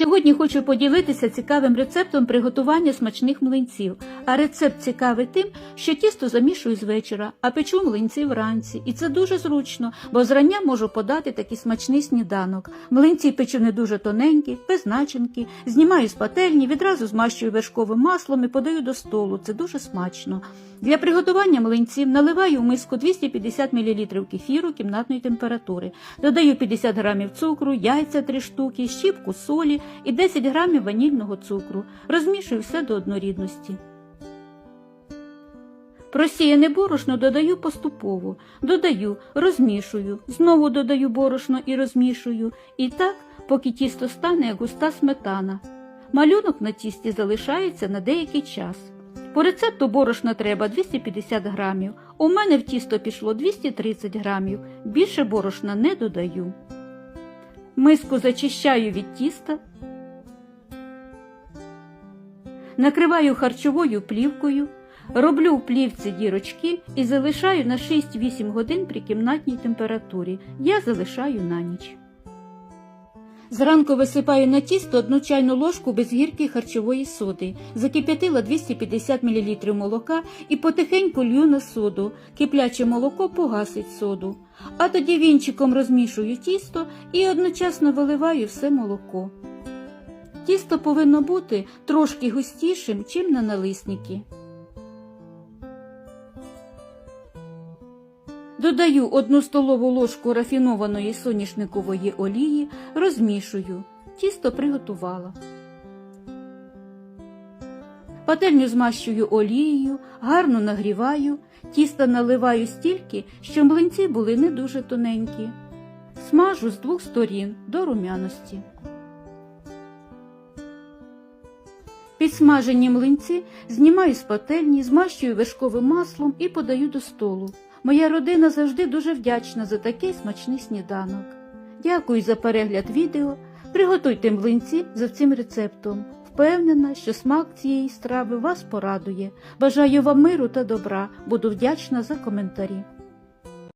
Сьогодні хочу поділитися цікавим рецептом приготування смачних млинців. А рецепт цікавий тим, що тісто замішую з вечора, а печу млинці вранці. І це дуже зручно, бо зрання можу подати такий смачний сніданок. Млинці печу не дуже тоненькі, без начинки, знімаю з пательні, відразу змащую вершковим маслом і подаю до столу. Це дуже смачно. Для приготування млинців наливаю в миску 250 мл кефіру кімнатної температури, додаю 50 г цукру, яйця 3 штуки, щіпку солі і 10 г ванільного цукру. Розмішую все до однорідності. Просіяне борошно додаю поступово, додаю, розмішую, знову додаю борошно і розмішую, і так, поки тісто стане як густа сметана. Малюнок на тісті залишається на деякий час. По рецепту борошна треба 250 грамів. У мене в тісто пішло 230 грамів. Більше борошна не додаю. Миску зачищаю від тіста. Накриваю харчовою плівкою, роблю в плівці дірочки і залишаю на 6-8 годин при кімнатній температурі. Я залишаю на ніч. Зранку висипаю на тісто одну чайну ложку безгірки харчової соди, закип'ятила 250 мл молока і потихеньку лью на соду. Кипляче молоко погасить соду. А тоді вінчиком розмішую тісто і одночасно виливаю все молоко. Тісто повинно бути трошки густішим, чим на налисники. Додаю одну столову ложку рафінованої соняшникової олії, розмішую. Тісто приготувала. Пательню змащую олією, гарно нагріваю, тісто наливаю стільки, що млинці були не дуже тоненькі. Смажу з двох сторін до румяності. Підсмажені млинці знімаю з пательні, змащую вершковим маслом і подаю до столу. Моя родина завжди дуже вдячна за такий смачний сніданок. Дякую за перегляд відео. Приготуйте млинці за цим рецептом. Впевнена, що смак цієї страви вас порадує. Бажаю вам миру та добра. Буду вдячна за коментарі.